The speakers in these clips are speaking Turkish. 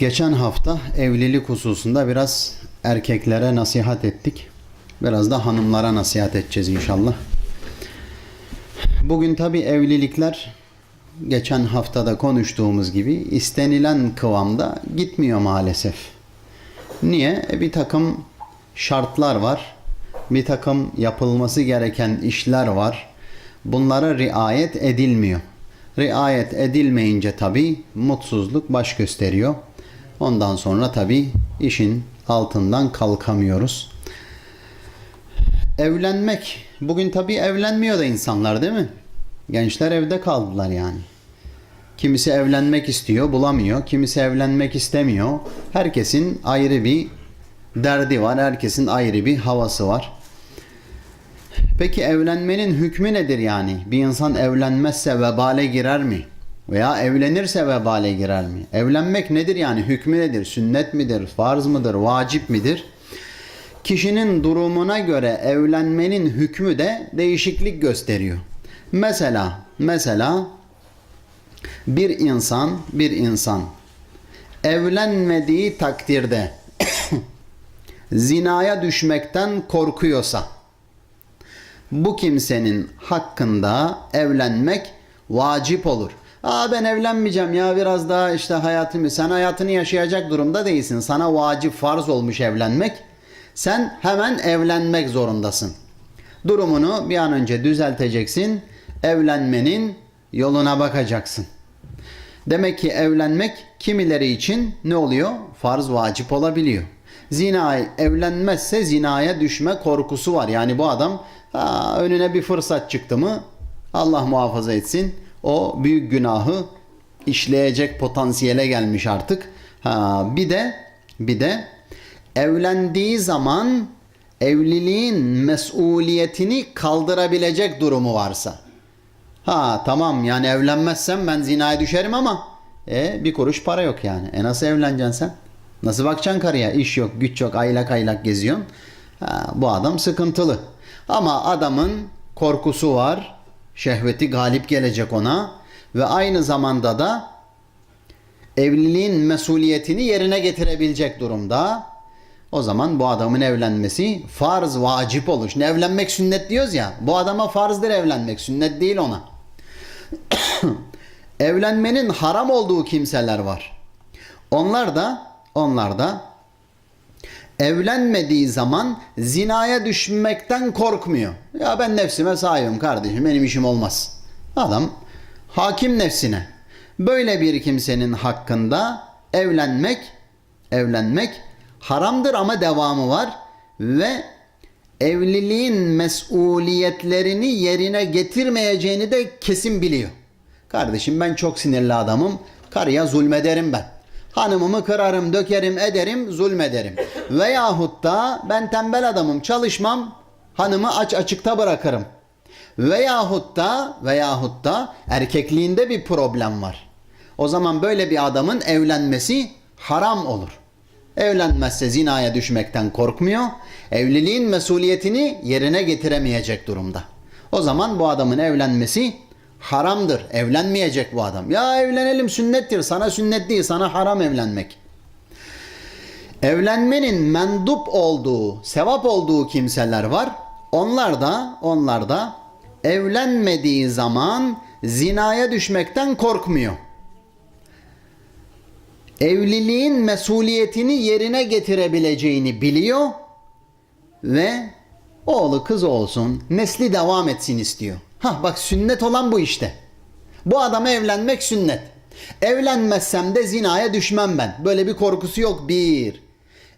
Geçen hafta evlilik hususunda biraz erkeklere nasihat ettik. Biraz da hanımlara nasihat edeceğiz inşallah. Bugün tabi evlilikler geçen haftada konuştuğumuz gibi istenilen kıvamda gitmiyor maalesef. Niye? E, bir takım şartlar var. Bir takım yapılması gereken işler var. Bunlara riayet edilmiyor. Riayet edilmeyince tabi mutsuzluk baş gösteriyor. Ondan sonra tabi işin altından kalkamıyoruz. Evlenmek. Bugün tabi evlenmiyor da insanlar değil mi? Gençler evde kaldılar yani. Kimisi evlenmek istiyor, bulamıyor. Kimisi evlenmek istemiyor. Herkesin ayrı bir derdi var. Herkesin ayrı bir havası var. Peki evlenmenin hükmü nedir yani? Bir insan evlenmezse vebale girer mi? Veya evlenirse vebale girer mi? Evlenmek nedir yani? Hükmü nedir? Sünnet midir? Farz mıdır? Vacip midir? Kişinin durumuna göre evlenmenin hükmü de değişiklik gösteriyor. Mesela, mesela bir insan, bir insan evlenmediği takdirde zinaya düşmekten korkuyorsa bu kimsenin hakkında evlenmek vacip olur. Aa ben evlenmeyeceğim ya biraz daha işte hayatımı sen hayatını yaşayacak durumda değilsin. Sana vacip farz olmuş evlenmek. Sen hemen evlenmek zorundasın. Durumunu bir an önce düzelteceksin. Evlenmenin yoluna bakacaksın. Demek ki evlenmek kimileri için ne oluyor? Farz vacip olabiliyor. Zina evlenmezse zinaya düşme korkusu var. Yani bu adam ha, önüne bir fırsat çıktı mı Allah muhafaza etsin o büyük günahı işleyecek potansiyele gelmiş artık. Ha, bir de bir de evlendiği zaman evliliğin mesuliyetini kaldırabilecek durumu varsa. Ha tamam yani evlenmezsem ben zinaya düşerim ama e, bir kuruş para yok yani. E nasıl evleneceksin sen? Nasıl bakacaksın karıya? İş yok, güç yok, aylak aylak geziyorsun. Ha, bu adam sıkıntılı. Ama adamın korkusu var. Şehveti galip gelecek ona. Ve aynı zamanda da evliliğin mesuliyetini yerine getirebilecek durumda. O zaman bu adamın evlenmesi farz vacip olur. Şimdi evlenmek sünnet diyoruz ya. Bu adama farzdır evlenmek. Sünnet değil ona. Evlenmenin haram olduğu kimseler var. Onlar da onlar da evlenmediği zaman zinaya düşmekten korkmuyor. Ya ben nefsime sahibim kardeşim benim işim olmaz. Adam hakim nefsine. Böyle bir kimsenin hakkında evlenmek evlenmek haramdır ama devamı var ve evliliğin mesuliyetlerini yerine getirmeyeceğini de kesin biliyor. Kardeşim ben çok sinirli adamım. Karıya zulmederim ben. Hanımımı kırarım, dökerim, ederim, zulmederim. Veyahut da ben tembel adamım, çalışmam, hanımı aç açıkta bırakırım. Veyahut da veyahut da erkekliğinde bir problem var. O zaman böyle bir adamın evlenmesi haram olur. Evlenmezse zinaya düşmekten korkmuyor. Evliliğin mesuliyetini yerine getiremeyecek durumda. O zaman bu adamın evlenmesi haramdır. Evlenmeyecek bu adam. Ya evlenelim sünnettir. Sana sünnet değil, sana haram evlenmek. Evlenmenin mendup olduğu, sevap olduğu kimseler var. Onlar da, onlar da evlenmediği zaman zinaya düşmekten korkmuyor. Evliliğin mesuliyetini yerine getirebileceğini biliyor ve oğlu kız olsun, nesli devam etsin istiyor. Hah bak sünnet olan bu işte. Bu adama evlenmek sünnet. Evlenmezsem de zinaya düşmem ben. Böyle bir korkusu yok bir.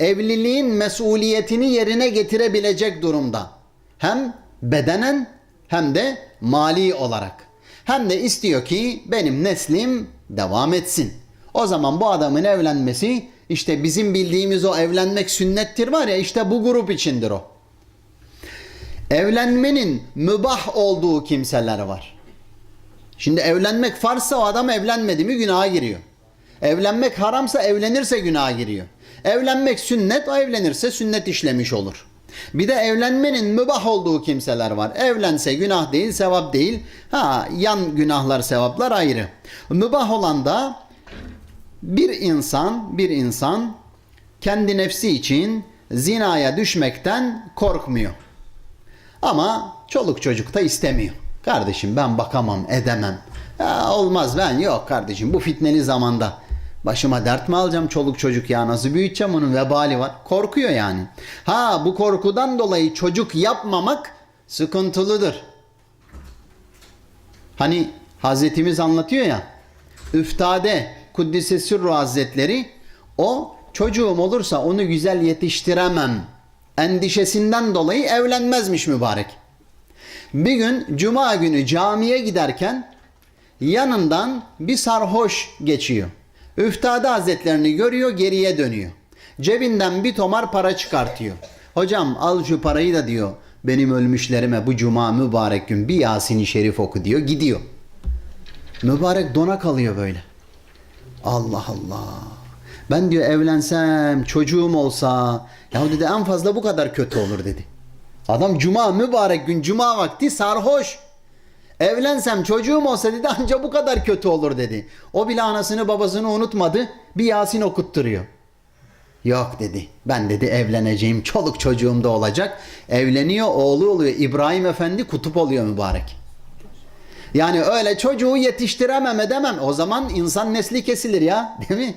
Evliliğin mesuliyetini yerine getirebilecek durumda. Hem bedenen hem de mali olarak. Hem de istiyor ki benim neslim devam etsin. O zaman bu adamın evlenmesi işte bizim bildiğimiz o evlenmek sünnettir var ya işte bu grup içindir o evlenmenin mübah olduğu kimseler var. Şimdi evlenmek farsa o adam evlenmedi mi günaha giriyor. Evlenmek haramsa evlenirse günaha giriyor. Evlenmek sünnet o evlenirse sünnet işlemiş olur. Bir de evlenmenin mübah olduğu kimseler var. Evlense günah değil, sevap değil. Ha yan günahlar, sevaplar ayrı. Mübah olan da Bir insan, bir insan kendi nefsi için zinaya düşmekten korkmuyor. Ama çoluk çocuk da istemiyor. Kardeşim ben bakamam, edemem. Ya olmaz ben yok kardeşim bu fitneli zamanda. Başıma dert mi alacağım çoluk çocuk ya nasıl büyüteceğim onun vebali var. Korkuyor yani. Ha bu korkudan dolayı çocuk yapmamak sıkıntılıdır. Hani Hazretimiz anlatıyor ya. Üftade Kuddise Sürru Hazretleri o çocuğum olursa onu güzel yetiştiremem endişesinden dolayı evlenmezmiş mübarek. Bir gün cuma günü camiye giderken yanından bir sarhoş geçiyor. Üftade Hazretlerini görüyor geriye dönüyor. Cebinden bir tomar para çıkartıyor. Hocam al şu parayı da diyor benim ölmüşlerime bu cuma mübarek gün bir Yasin-i Şerif oku diyor gidiyor. Mübarek dona kalıyor böyle. Allah Allah. Ben diyor evlensem, çocuğum olsa, ya dedi en fazla bu kadar kötü olur dedi. Adam cuma mübarek gün cuma vakti sarhoş. Evlensem çocuğum olsa dedi anca bu kadar kötü olur dedi. O bile anasını babasını unutmadı. Bir Yasin okutturuyor. Yok dedi. Ben dedi evleneceğim. Çoluk çocuğum da olacak. Evleniyor oğlu oluyor. İbrahim Efendi kutup oluyor mübarek. Yani öyle çocuğu yetiştiremem edemem. O zaman insan nesli kesilir ya. Değil mi?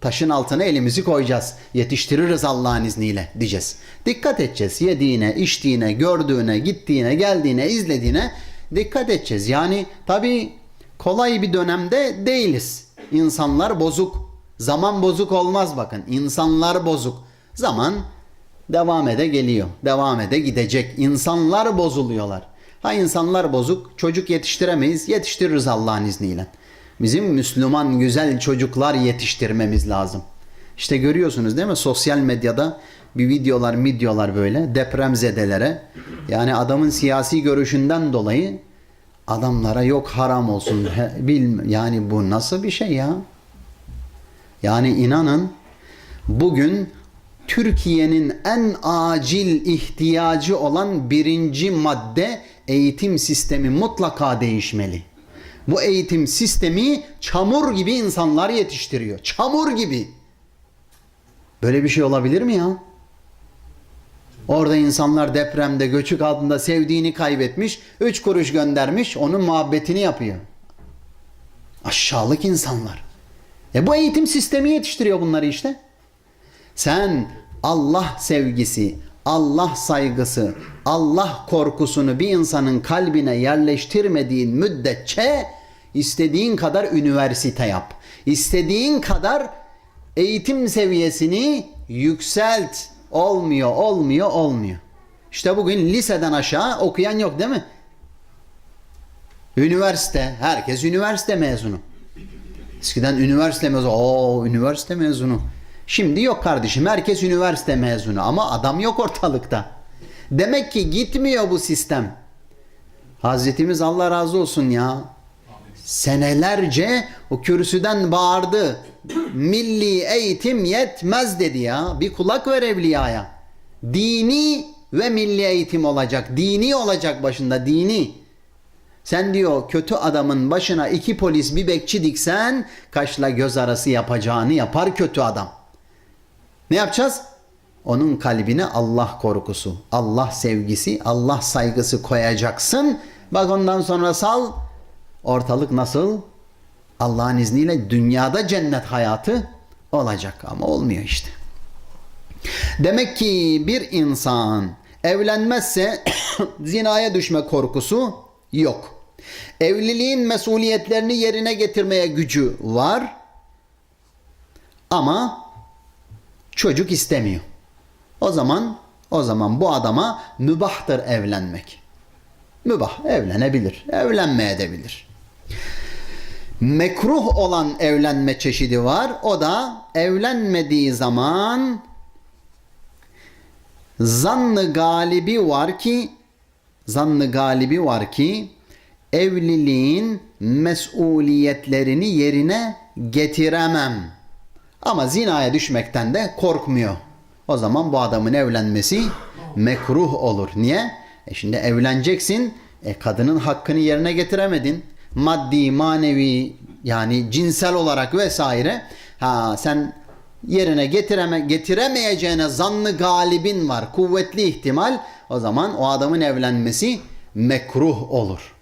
Taşın altına elimizi koyacağız. Yetiştiririz Allah'ın izniyle diyeceğiz. Dikkat edeceğiz. Yediğine, içtiğine, gördüğüne, gittiğine, geldiğine, izlediğine dikkat edeceğiz. Yani tabii kolay bir dönemde değiliz. İnsanlar bozuk. Zaman bozuk olmaz bakın. İnsanlar bozuk. Zaman devam ede geliyor. Devam ede gidecek. İnsanlar bozuluyorlar. Ha insanlar bozuk. Çocuk yetiştiremeyiz. Yetiştiririz Allah'ın izniyle. Bizim Müslüman güzel çocuklar yetiştirmemiz lazım. İşte görüyorsunuz değil mi? Sosyal medyada bir videolar, videolar böyle depremzedelere yani adamın siyasi görüşünden dolayı adamlara yok haram olsun. He, bil, yani bu nasıl bir şey ya? Yani inanın bugün Türkiye'nin en acil ihtiyacı olan birinci madde eğitim sistemi mutlaka değişmeli. Bu eğitim sistemi çamur gibi insanlar yetiştiriyor. Çamur gibi. Böyle bir şey olabilir mi ya? Orada insanlar depremde göçük altında sevdiğini kaybetmiş, üç kuruş göndermiş, onun muhabbetini yapıyor. Aşağılık insanlar. E bu eğitim sistemi yetiştiriyor bunları işte. Sen Allah sevgisi, Allah saygısı, Allah korkusunu bir insanın kalbine yerleştirmediğin müddetçe istediğin kadar üniversite yap. İstediğin kadar eğitim seviyesini yükselt. Olmuyor, olmuyor, olmuyor. İşte bugün liseden aşağı okuyan yok değil mi? Üniversite, herkes üniversite mezunu. Eskiden üniversite mezunu, o üniversite mezunu. Şimdi yok kardeşim, herkes üniversite mezunu ama adam yok ortalıkta. Demek ki gitmiyor bu sistem. Hazretimiz Allah razı olsun ya. Senelerce o kürsüden bağırdı. Milli eğitim yetmez dedi ya. Bir kulak ver evliyaya. Dini ve milli eğitim olacak. Dini olacak başında dini. Sen diyor kötü adamın başına iki polis bir bekçi diksen kaşla göz arası yapacağını yapar kötü adam. Ne yapacağız? Onun kalbine Allah korkusu, Allah sevgisi, Allah saygısı koyacaksın. Bak ondan sonra sal. Ortalık nasıl? Allah'ın izniyle dünyada cennet hayatı olacak ama olmuyor işte. Demek ki bir insan evlenmezse zinaya düşme korkusu yok. Evliliğin mesuliyetlerini yerine getirmeye gücü var. Ama çocuk istemiyor. O zaman o zaman bu adama mübahtır evlenmek. Mübah evlenebilir, evlenmeye de bilir. Mekruh olan evlenme çeşidi var. O da evlenmediği zaman zannı galibi var ki zannı galibi var ki evliliğin mesuliyetlerini yerine getiremem. Ama zinaya düşmekten de korkmuyor. O zaman bu adamın evlenmesi mekruh olur. Niye? E şimdi evleneceksin. E kadının hakkını yerine getiremedin. Maddi, manevi yani cinsel olarak vesaire Ha sen yerine getireme, getiremeyeceğine zannı galibin var. Kuvvetli ihtimal. O zaman o adamın evlenmesi mekruh olur.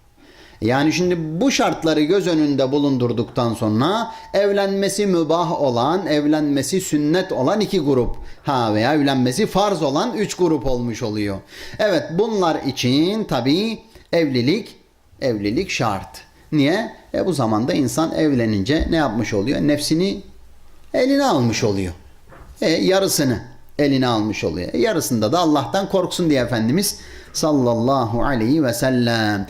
Yani şimdi bu şartları göz önünde bulundurduktan sonra evlenmesi mübah olan, evlenmesi sünnet olan iki grup. Ha veya evlenmesi farz olan üç grup olmuş oluyor. Evet bunlar için tabii evlilik, evlilik şart. Niye? E bu zamanda insan evlenince ne yapmış oluyor? Nefsini eline almış oluyor. E, yarısını eline almış oluyor. E, yarısında da Allah'tan korksun diye Efendimiz sallallahu aleyhi ve sellem.